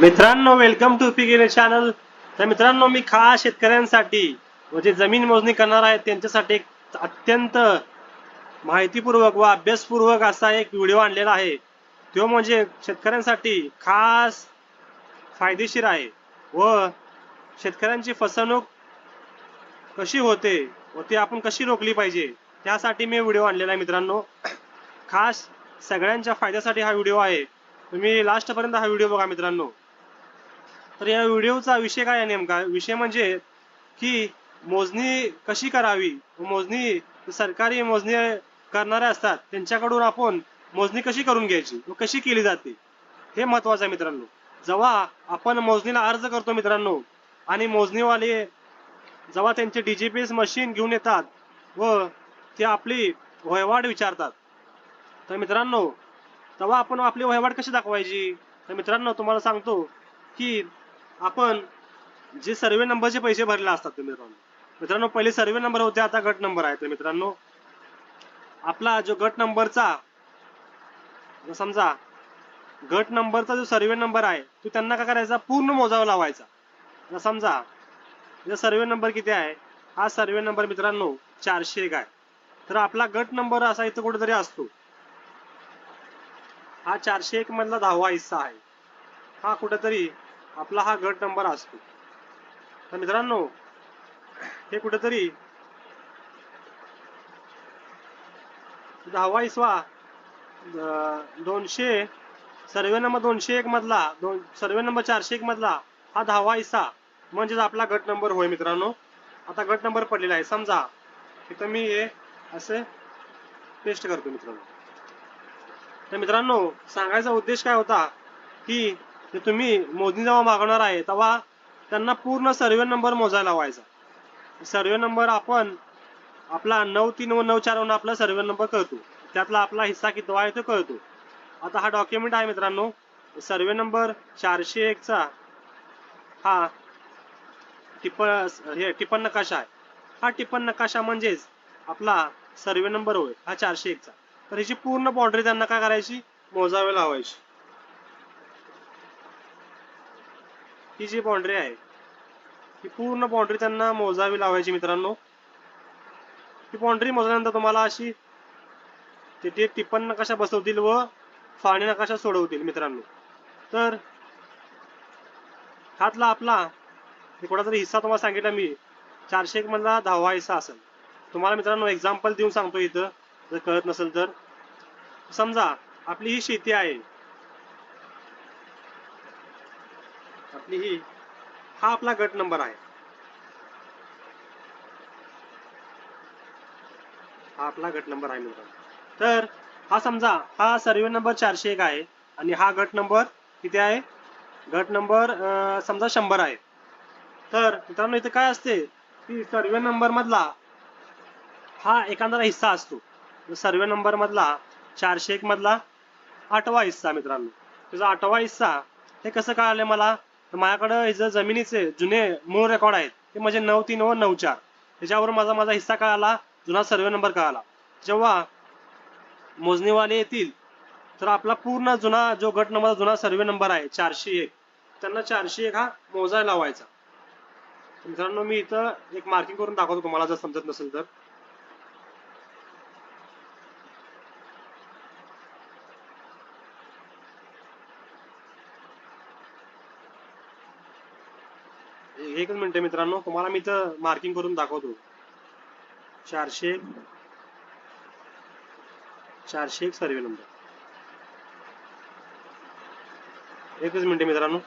मित्रांनो welcome to P channel तर मित्रांनो मी खास शेतकऱ्यांसाठी म्हणजे जमीन मोजणी करणार आहे त्यांच्यासाठी एक अत्यंत माहितीपूर्वक व अभ्यासपूर्वक असा एक व्हिडिओ आणलेला आहे. तो म्हणजे शेतकऱ्यांसाठी खास फायदेशीर आहे व शेतकऱ्यांची फसवणूक कशी होते व ती आपण कशी रोखली पाहिजे त्यासाठी मी व्हिडिओ आणलेला आहे मित्रांनो. खास सगळ्यांच्या फायद्यासाठी हा व्हिडिओ आहे. तुम्ही लास्टपर्यंत हा व्हिडिओ बघा मित्रांनो. तर या व्हिडिओचा विषय काय आहे नेमका? विषय म्हणजे की मोजणी कशी करावी? मोजणी सरकारी मोजणी करणारे असतात त्यांच्याकडून आपण मोजणी कशी करून घ्यायची व कशी केली जाते? हे महत्वाचं आहे मित्रांनो. जेव्हा आपण मोजणीला अर्ज करतो मित्रांनो आणि मोजणीवाले जेव्हा त्यांचे डीजीपीएस मशीन घेऊन येतात व ते आपली वहिवाट विचारतात. तर मित्रांनो तेव्हा आपण आपली वहिवाट कशी दाखवायची? तर मित्रांनो तुम्हाला सांगतो की आपण जे सर्वे नंबरचे पैसे भरले असतात ते मित्रांनो. मित्रांनो पहिले सर्वे नंबर होते आता गट नंबर आहे तर मित्रांनो. आपला जो गट नंबरचा समजा गट नंबरचा जो सर्वे नंबर आहे तो त्यांना काय करायचा? पूर्ण मोजावा लावायचा. समजा जो सर्वे नंबर किती आहे? हा सर्वे नंबर मित्रांनो चारशे एक आहे. तर आपला गट नंबर असा इथं कुठेतरी असतो. हा चारशे एक मधला दहावा हिस्सा आहे. हा कुठेतरी आपला हा गट नंबर असतो. तर मित्रांनो हे कुठेतरी दहावा इसवा दोनशे सर्वे नंबर दोनशे एक मधला दोन सर्वे नंबर चारशे एक मधला हा दहावा इसा म्हणजेच आपला गट नंबर होय मित्रांनो. आता गट नंबर पडलेला आहे. समजा इथं मी हे असे पेस्ट करतो मित्रांनो. तर मित्रांनो सांगायचा उद्देश काय होता की ते तुम्ही मोजणी जेव्हा मागवणार आहे तेव्हा त्यांना पूर्ण सर्वे नंबर मोजायला लावायचा. सर्वे नंबर आपण आपला नऊ तीन व नऊ चार वरून आपला सर्वे नंबर कळतो. त्यातला आपला हिस्सा किती आहे तो कळतो. आता हा डॉक्युमेंट आहे मित्रांनो सर्वे नंबर चारशे एकचा हा टिप्पण हे टिपण नकाशा आहे. हा टिपण नकाशा म्हणजेच आपला सर्वे नंबर होय हा चारशे एकचा तर ह्याची पूर्ण बाउंड्री त्यांना काय करायची? मोजावेला लावायची. ही जी बाउंड्री आहे ही पूर्ण बाउंड्री त्यांना मोजावी लावायची मित्रांनो. ही बाउंड्री मोजल्यानंतर तुम्हाला अशी तिथे टिप्पण नकाशा बसवतील व फाळणी नकाशा सोडवतील मित्रांनो. तर हातला आपला हे हिस्सा तुम्हाला सांगितला मी. चारशे एक मधला दहावा हिस्सा असेल. तुम्हाला मित्रांनो एक्झाम्पल देऊन सांगतो इथं. जर कळत नसेल तर. समजा आपली ही शेती आहे. आपली ही हा आपला गट नंबर आहे. हा आपला गट नंबर आहे मित्रांनो. तर हा समजा हा सर्वे नंबर चारशे एक आहे आणि हा गट नंबर किती आहे? गट नंबर समजा शंभर आहे. तर मित्रांनो इथे काय असते? की सर्वे नंबर मधला हा एखादा हिस्सा असतो. सर्वे नंबर मधला चारशे एक मधला आठवा हिस्सा मित्रांनो. त्याचा आठवा हिस्सा हे कसं कळालं मला? तर माझ्याकडं हे जमिनीचे जुने मूळ रेकॉर्ड आहेत ते म्हणजे नऊ तीन व नऊ चार. त्याच्यावर माझा माझा हिस्सा कळाला जुना सर्वे नंबर कळाला. जेव्हा मोजणीवाले येतील तर आपला पूर्ण जुना जो गट नंबर जुना सर्वे नंबर आहे चारशे एक त्यांना चारशे एक हा मोजायला लावायचा. मित्रांनो मी इथं एक मार्किंग करून दाखवतो तुम्हाला जर समजत नसेल तर. एकच मिनिट मित्रांनो तुम्हाला मी इथं मार्किंग करून दाखवतो. चारशे चारशे एक सर्वे नंबर एकच मिनिट मित्रांनो.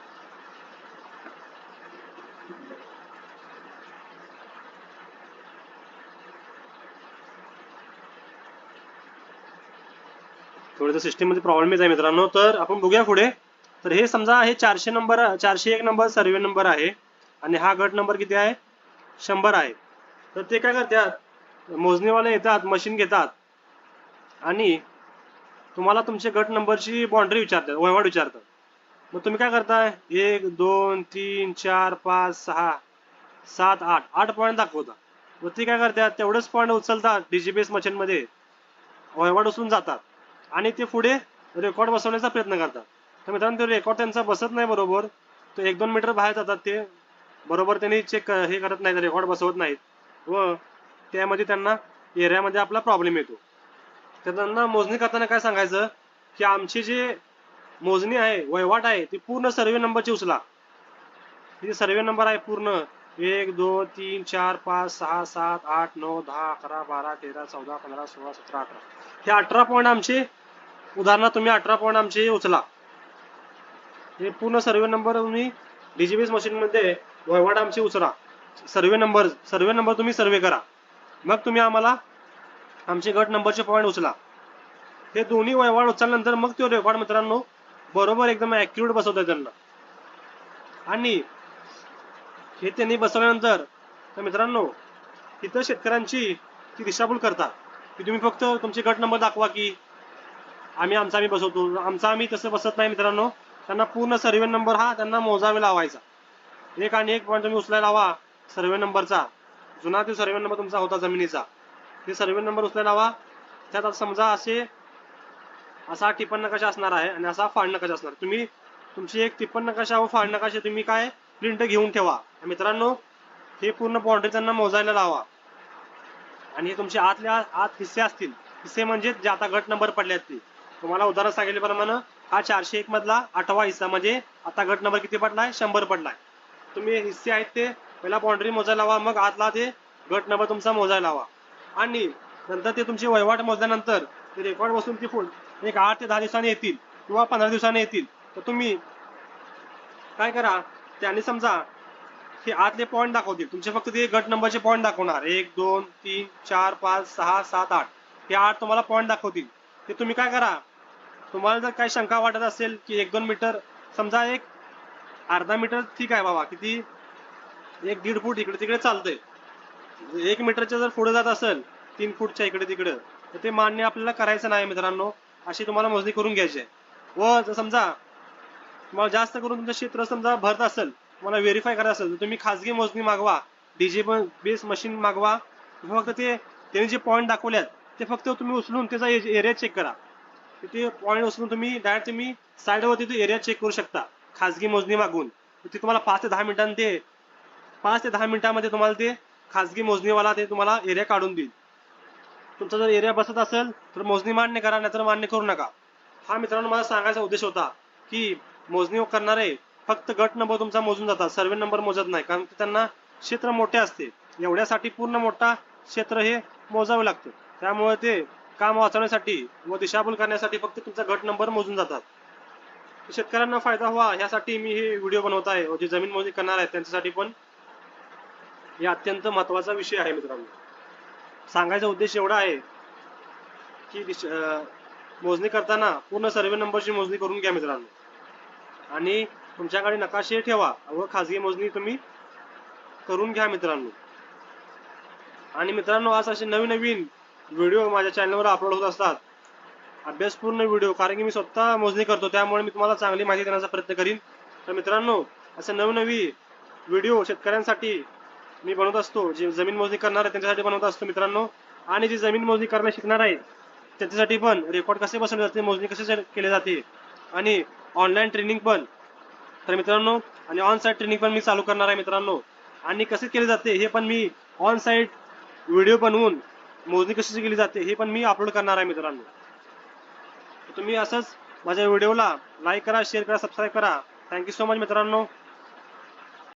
थोडंसं सिस्टीममध्ये प्रॉब्लेम आहे मित्रांनो तर आपण बघूया पुढे. तर हे समजा हे चारशे नंबर चारशे एक नंबर सर्वे नंबर आहे. आणि हा गट नंबर किती आहे? शंभर आहे. तर ते काय करतात? मोजणीवाले येतात मशीन घेतात. आणि तुम्हाला तुमचे गट नंबरची बाउंड्री विचारतात वहिवाट विचारतात. मग तुम्ही काय करताय? एक दोन तीन चार पाच सहा सात आठ आठ पॉईंट दाखवता. मग ते काय करतात? तेवढेच पॉईंट उचलतात डीजीपीएस मशीनमध्ये वहिवाट उचलून जातात. आणि ते पुढे रेकॉर्ड बसवण्याचा प्रयत्न करतात. तर मित्रांनो ते रेकॉर्ड त्यांचा बसत नाही बरोबर. तो एक दोन मीटर बाहेर जातात ते. बरोबर त्यांनी चेक हे करत नाहीत रेकॉर्ड बसवत नाहीत. व त्यामध्ये त्यांना एरियामध्ये आपला प्रॉब्लेम येतो. तर त्यांना मोजणी करताना काय सांगायचं? की आमची जी मोजणी आहे वहिवाट आहे ती पूर्ण सर्वे नंबरची उचला. तिथे सर्वे नंबर आहे पूर्ण एक दोन तीन चार पाच सहा सात आठ नऊ दहा अकरा बारा तेरा चौदा पंधरा सोळा सतरा अठरा. हे अठरा पॉईंट आमचे उदाहरणार्थ तुम्ही अठरा पॉईंट आमचे उचला. हे पूर्ण सर्वे नंबर तुम्ही डीजीबीएस मशीन मध्ये वहिवाट आमची उचला सर्वे नंबर सर्वे नंबर तुम्ही सर्वे करा. मग तुम्ही आम्हाला आमचे गट नंबरचे पॉईंट उचला. हे दोन्ही वहिवाट उचलल्यानंतर मग तो रेकॉर्ड मित्रांनो बरोबर एकदम ॲक्युरेट बसवतात त्यांना. आणि हे त्यांनी बसवल्यानंतर तर मित्रांनो इथं शेतकऱ्यांची ती दिशाभूल करतात की तुम्ही फक्त तुमचे गट नंबर दाखवा की आम्ही आमचा आम्ही बसवतो. आमचा आम्ही तसं बसत नाही मित्रांनो. त्यांना पूर्ण सर्वे नंबर हा त्यांना मोजावे लावायचा. एक आणि एक पॉईंट तुम्ही उचलायला लावा सर्वे नंबरचा जुना तो सर्वे नंबर तुमचा होता जमिनीचा. ते सर्वे नंबर उचलायला लावा त्यात आता समजा असे असा टिप्पण नकाशा असणार आहे आणि असा फाड नकाशा असणार? तुम्ही तुमची एक टिप्पण नकाशा व फाड नकाशा तुम्ही काय प्रिंट घेऊन ठेवा. मित्रांनो हे पूर्ण बाउंड्री त्यांना मोजायला लावा. आणि हे तुमचे आतल्या आत हिस्से असतील. हिस्से म्हणजे जे आता गट नंबर पडले आहेत ते. तुम्हाला उदाहरण सांगितल्याप्रमाणे हा चारशे एक मधला आठवा हिस्सा म्हणजे आता गट नंबर किती पडलाय? शंभर पडलाय. तुम्ही हिस्से आहेत ते पहिला बाउंड्री मोजायला लावा मग आतला ते गट नंबर तुमचा मोजायला लावा. आणि नंतर ते तुमची वहिवाट मोजल्यानंतर ते रेकॉर्ड बसून ती फुल एक आठ ते दहा दिवसांनी येतील किंवा पंधरा दिवसांनी येतील. तर तुम्ही काय करा त्यांनी समजा हे आतले पॉईंट दाखवतील. तुमचे फक्त ते गट नंबरचे पॉईंट दाखवणार. एक दोन तीन चार पाच सहा सात आठ. हे आठ तुम्हाला पॉईंट दाखवतील. ते तुम्ही काय करा तुम्हाला जर काही शंका वाटत असेल की एक दोन मीटर समजा एक अर्धा मीटर ठीक आहे बाबा किती? एक दीड फूट इकडे तिकडे चालतंय. एक मीटरच्या जर पुढे जात असेल तीन फूटच्या इकडे तिकडे तर ते मान्य आपल्याला करायचं नाही मित्रांनो. अशी तुम्हाला मोजणी करून घ्यायची आहे. व जर समजा तुम्हाला जास्त करून तुमचं क्षेत्र समजा भरत असेल तुम्हाला व्हेरीफाय करायचं असेल तर तुम्ही खाजगी मोजणी मागवा. डीजे बेस मशीन मागवा. फक्त ते त्यांनी जे पॉईंट दाखवल्यात ते फक्त तुम्ही उचलून त्याचा एरिया चेक करा. ते पॉईंट उचलून तुम्ही डायरेक्ट तुम्ही साईडवरती तो एरिया चेक करू शकता. खाजगी मोजणी मागून. ते तुम्हाला पाच ते दहा मिनिटांनी ते पाच ते दहा मिनिटांमध्ये तुम्हाला ते खाजगी मोजणीवाला ते तुम्हाला एरिया काढून देईल. तुमचा जर एरिया बसत असेल तर मोजणी मान्य करा नाहीतर मान्य करू नका. हा मित्रांनो मला सांगायचा उद्देश होता की मोजणी करणारे फक्त गट नंबर तुमचा मोजून जातात सर्वे नंबर मोजत नाही कारण की त्यांना क्षेत्र मोठे असते. एवढ्यासाठी पूर्ण मोठा क्षेत्र हे मोजावे लागते. त्यामुळे ते काम वाचवण्यासाठी व दिशाभूल करण्यासाठी फक्त तुमचा गट नंबर मोजून जातात. शेतकऱ्यांना फायदा व्हा. यासाठी मी हे व्हिडिओ बनवत आहे. जे जमीन मोजणी करणार आहेत त्यांच्यासाठी पण हे अत्यंत महत्त्वाचा विषय आहे मित्रांनो. सांगायचा उद्देश एवढा आहे की मोजणी करताना पूर्ण सर्वे नंबरची मोजणी करून घ्या मित्रांनो. आणि तुमच्याकडे नकाशे ठेवा. व खाजगी मोजणी तुम्ही करून घ्या मित्रांनो. आणि मित्रांनो आज असे नवीन नवीन व्हिडिओ माझ्या चॅनलवर अपलोड होत असतात. अभ्यासपूर्ण व्हिडिओ कारण की मी स्वतः मोजणी करतो त्यामुळे मी तुम्हाला चांगली माहिती देण्याचा प्रयत्न करीन. तर मित्रांनो असे नवनवी व्हिडिओ शेतकऱ्यांसाठी मी बनवत असतो जे जमीन मोजणी करणार आहे त्यांच्यासाठी बनवत असतो मित्रांनो. आणि जे जमीन मोजणी करायला शिकणार आहे त्यांच्यासाठी पण रेकॉर्ड कसे बसवले जाते मोजणी कसे केले जाते आणि ऑनलाईन ट्रेनिंग पण. तर मित्रांनो आणि ऑन साईट ट्रेनिंग पण मी चालू करणार आहे मित्रांनो. आणि कसे केले जाते हे पण मी ऑन साईट व्हिडिओ बनवून मोजणी कशी केली जाते हे पण मी अपलोड करणार आहे मित्रांनो. तुम्ही असंच माझ्या व्हिडिओला लाईक करा शेअर करा सबस्क्राईब करा. थँक्यू सो मच मित्रांनो.